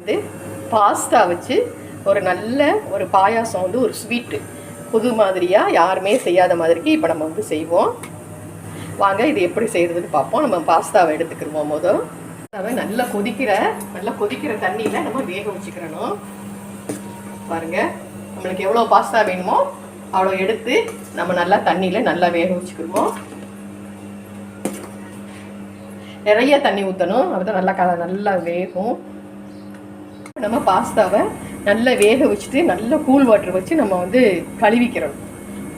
வந்து பாஸ்தா வச்சு ஒரு நல்ல ஒரு பாயாசம் வந்து ஒரு ஸ்வீட்டு புது மாதிரியாக யாருமே செய்யாத மாதிரிக்கு இப்போ நம்ம வந்து செய்வோம். வாங்க இது எப்படி செய்கிறதுன்னு பார்ப்போம். நம்ம பாஸ்தாவை எடுத்துக்கிடுவோம் மொதல். பாஸ்தாவை நல்லா கொதிக்கிற நல்லா கொதிக்கிற தண்ணியில் நம்ம வேக வச்சுக்கிறணும் பாருங்கள் நம்மளுக்கு எவ்வளோ பாஸ்தா வேணுமோ அவ்வளோ எடுத்து நம்ம நல்லா தண்ணியில் நல்லா வேக வச்சுக்கிடுவோம். நிறைய தண்ணி ஊற்றணும் அப்பதான் நல்லா க நல்லா வேகும். நம்ம பாஸ்தாவை நல்லா வேக வச்சுட்டு நல்ல கூல் வாட்டர் வச்சு நம்ம வந்து கழுவிக்கிறோம்.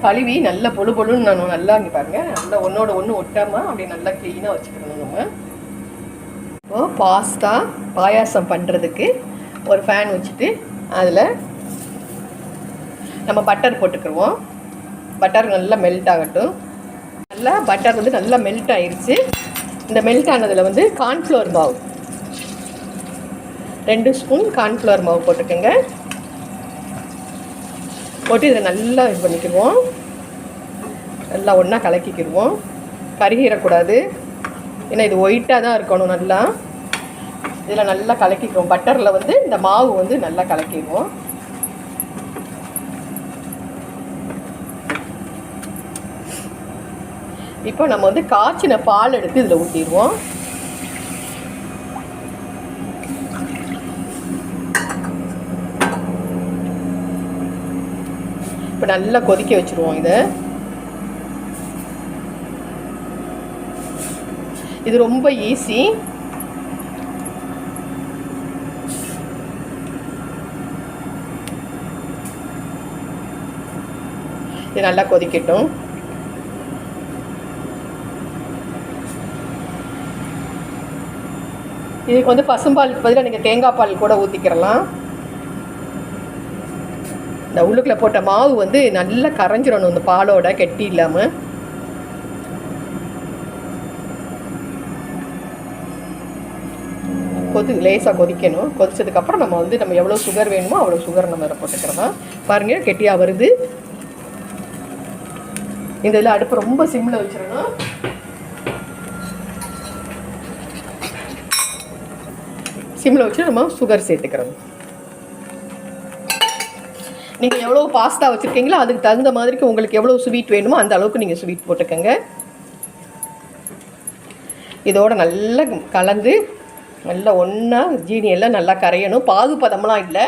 கழுவி நல்லா பொழு பொழுன்னு நான் நல்லா இங்கே பாருங்கள் நல்லா ஒன்றோட ஒன்று ஒட்டாமல் அப்படி நல்லா க்ளீனாக வச்சுக்கணும் நம்ம. இப்போ பாஸ்தா பாயாசம் பண்ணுறதுக்கு ஒரு ஃபேன் வச்சுட்டு அதில் நம்ம பட்டர் போட்டுக்கிருவோம். பட்டர் நல்லா மெல்ட் ஆகட்டும். நல்லா பட்டர் வந்து நல்லா மெல்ட் ஆயிடுச்சு இந்த மெல்ட் ஆனதில் வந்து கார்ன்ஃப்ளவர் மாவு. ரெண்டு ஸ்பூன் கார்ன்ஃப்ளவர் மாவு போட்டுக்கோங்க. போட்டு இதை நல்லா இது பண்ணிக்கிடுவோம். நல்லா ஒன்றா கலக்கிக்கிடுவோம். கருகிடக்கூடாது. ஏன்னா இது ஒயிட்டாக தான் இருக்கணும் நல்லா. இதில் நல்லா கலக்கிக்குவோம். பட்டரில் வந்து இந்த மாவு வந்து நல்லா கலக்கிடுவோம். இப்போ நம்ம வந்து காய்ச்சின பால் எடுத்து இதில் ஊற்றிடுவோம். இப்போ நல்லா கொதிக்க வச்சுருவோம் இதை. இது ரொம்ப ஈஸி இது நல்லா கொதிக்கட்டும். இதுக்கு வந்து பசும்பாலுக்கு பதிலாக நீங்கள் தேங்காய் பால் கூட ஊற்றிக்கிறலாம் இந்த உள்ளுக்குள்ள போட்ட மாவு வந்து நல்லா கரைஞ்சிடணும் இந்த பாலோட கெட்டி இல்லாமல் கொதி லேசாக கொதிக்கணும். கொதிச்சதுக்கப்புறம் நம்ம வந்து நம்ம எவ்வளோ சுகர் வேணுமோ அவ்வளோ சுகர் நம்ம இதில் போட்டுக்கிறலாம் பாருங்கள் கெட்டியாக வருது. இந்த இதில் அடுப்பு ரொம்ப சிம்மில் வச்சிடணும் சிம்மில் வச்சு நம்ம சுகர் சேர்த்துக்கிறோம். நீங்கள் எவ்வளோ பாஸ்தா வச்சுருக்கீங்களோ அதுக்கு தகுந்த மாதிரிக்கு உங்களுக்கு எவ்வளோ ஸ்வீட் வேணுமோ அந்த அளவுக்கு நீங்கள் ஸ்வீட் போட்டுக்கோங்க. இதோட நல்லா கலந்து நல்லா ஒன்றா ஜீனி எல்லாம் நல்லா கரையணும். பாகு இல்லை.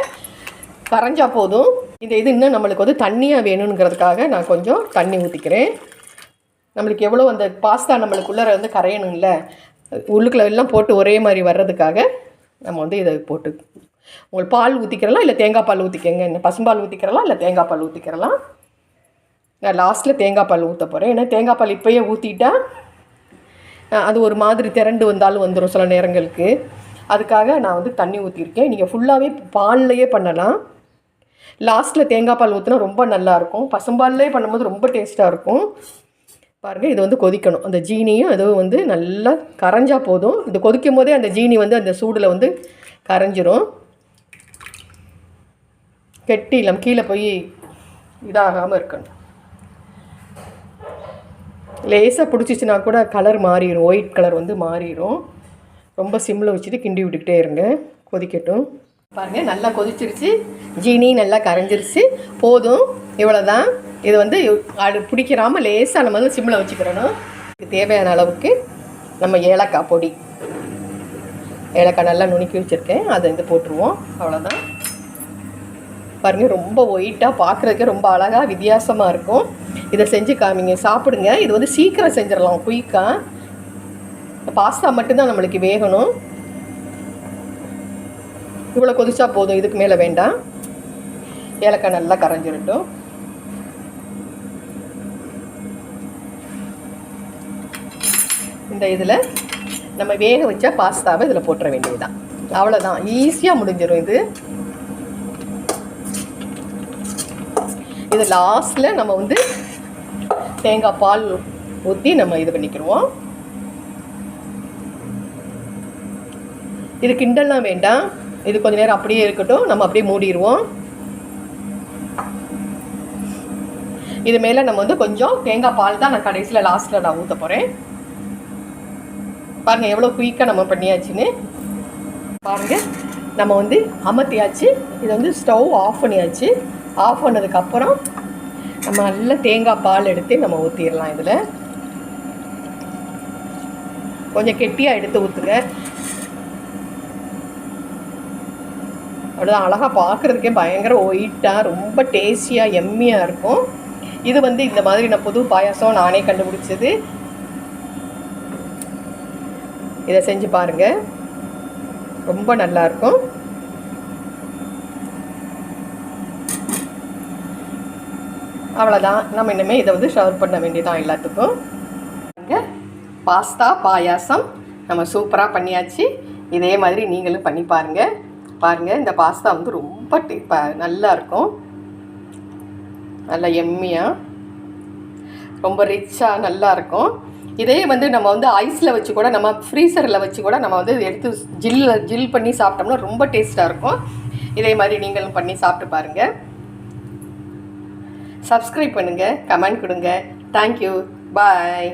கரைஞ்சா போதும். இந்த இது இன்னும் நம்மளுக்கு வந்து தண்ணியாக வேணுங்கிறதுக்காக நான் கொஞ்சம் தண்ணி ஊற்றிக்கிறேன் நம்மளுக்கு எவ்வளோ அந்த பாஸ்தா நம்மளுக்குள்ளே வந்து கரையணும்ல. உள்ளுக்குள்ள எல்லாம் போட்டு ஒரே மாதிரி வர்றதுக்காக நம்ம வந்து இதை போட்டு உங்கள் பால் ஊற்றிக்கிறலாம் இல்லை தேங்காய் பால் ஊற்றிக்கங்க என்ன பசும்பால் ஊற்றிக்கிறலாம் இல்லை தேங்காய் பால் ஊற்றிக்கிறலாம் நான் லாஸ்ட்டில் தேங்காய் பால் ஊற்ற போகிறேன் ஏன்னா தேங்காய் பால் இப்போயே ஊற்றிட்டா அது ஒரு மாதிரி திரண்டு வந்தாலும் வந்துடும் சில நேரங்களுக்கு. அதுக்காக நான் வந்து தண்ணி ஊற்றிருக்கேன் நீங்கள் ஃபுல்லாகவே பால்லையே பண்ணலாம். லாஸ்ட்டில் தேங்காய் பால் ஊற்றினா ரொம்ப நல்லாயிருக்கும். பசும்பால்லே பண்ணும்போது ரொம்ப டேஸ்ட்டாக இருக்கும். பாருங்கள் இது வந்து கொதிக்கணும். அந்த ஜீனியும் அதுவும் வந்து நல்லா கரைஞ்சா போதும். இது கொதிக்கும் போதே அந்த ஜீனி வந்து அந்த சூடில் வந்து கரைஞ்சிரும். கெட்டி இல்லாம கீழே போய் இதாகாமல் இருக்கணும். லேசாக பிடிச்சிச்சின்னா கூட கலர் மாறிடும் ஒயிட் கலர் வந்து மாறிடும் ரொம்ப சிம்மில் வச்சுட்டு கிண்டி விட்டுக்கிட்டே இருங்க. கொதிக்கட்டும். பாருங்கள் நல்லா கொதிச்சிருச்சு. ஜீனி நல்லா கரைஞ்சிருச்சு. போதும். இவ்வளோ தான் இது வந்து அது பிடிக்கிறாமல் லேசாக நம்ம வந்து சிம்மில் வச்சுக்கிறணும். இதுக்கு தேவையான அளவுக்கு நம்ம ஏலக்காய் பொடி. ஏலக்காய் நல்லா நுணுக்கி வச்சுருக்கேன். அதை இது போட்டுருவோம். அவ்வளோதான் பாருங்கள் ரொம்ப ஒயிட்டாக பார்க்குறதுக்கே ரொம்ப அழகாக வித்தியாசமாக இருக்கும். இதை செஞ்சு காமிங்க சாப்பிடுங்க. இது வந்து சீக்கிரம் செஞ்சிடலாம் குயிக்காக பாஸ்தா மட்டும்தான் நம்மளுக்கு வேகணும். இவ்வளோ கொதிச்சா போதும் இதுக்கு மேலே வேண்டாம். ஏலக்காய் நல்லா கரைஞ்சிருட்டும். இந்த இதில் நம்ம வேக வச்ச பாஸ்தாவை இதில் போட்டுற வேண்டியதுதான். அவ்வளோதான் ஈஸியாக முடிஞ்சிடும் இது. இது லாஸ்ட்டில் நம்ம வந்து தேங்காய் பால் ஊற்றி நம்ம இது பண்ணிக்கிடுவோம் இது கிண்டல்லாம் வேண்டாம். இது கொஞ்ச நேரம் அப்படியே இருக்கட்டும். நம்ம அப்படியே மூடிடுவோம் இது மேலே நம்ம வந்து கொஞ்சம் தேங்காய் பால் தான் நான் கடைசியில் லாஸ்ட்டில் நான் ஊற்ற போகிறேன் பாருங்கள் எவ்வளோ குயிக்காக நம்ம பண்ணியாச்சுன்னு. பாருங்கள் நம்ம வந்து அமர்த்தியாச்சு இதை வந்து ஸ்டவ் ஆஃப் பண்ணியாச்சு. ஆஃப் பண்ணதுக்கப்புறம் நம்ம நல்லா தேங்காய் பால் எடுத்து நம்ம ஊற்றிடலாம் இதில். கொஞ்சம் கெட்டியாக எடுத்து ஊற்றுங்க அப்படிதான் அழகாக பார்க்குறதுக்கே பயங்கர ஒயிட்டாக ரொம்ப டேஸ்டியாக எம்மியாக இருக்கும். இது வந்து இந்த மாதிரி நான் புது பாயாசம் நானே கண்டுபிடிச்சது. இதை செஞ்சு பாருங்கள் ரொம்ப நல்லாயிருக்கும் அவ்வளோதான் நம்ம இனிமேல் இதை வந்து ஷவர் பண்ண வேண்டியதான் எல்லாத்துக்கும். இங்கே பாஸ்தா பாயாசம். நம்ம சூப்பராக பண்ணியாச்சு. இதே மாதிரி நீங்களும் பண்ணி பாருங்கள் பாருங்கள் இந்த பாஸ்தா வந்து ரொம்ப டே ப நல்லா இருக்கும். நல்லா எம்மியாக ரொம்ப ரிச்சாக நல்லா இருக்கும். இதே வந்து நம்ம வந்து ஐஸில் வச்சு கூட நம்ம ஃப்ரீசரில் வச்சு கூட நம்ம வந்து எடுத்து ஜில்லில் ஜில் பண்ணி சாப்பிட்டோம்னா ரொம்ப டேஸ்ட்டாக இருக்கும். இதே மாதிரி நீங்களும் பண்ணி சாப்பிட்டு பாருங்கள் சப்ஸ்கிரைப் பண்ணுங்கள் கமெண்ட் கொடுங்க. Thank you bye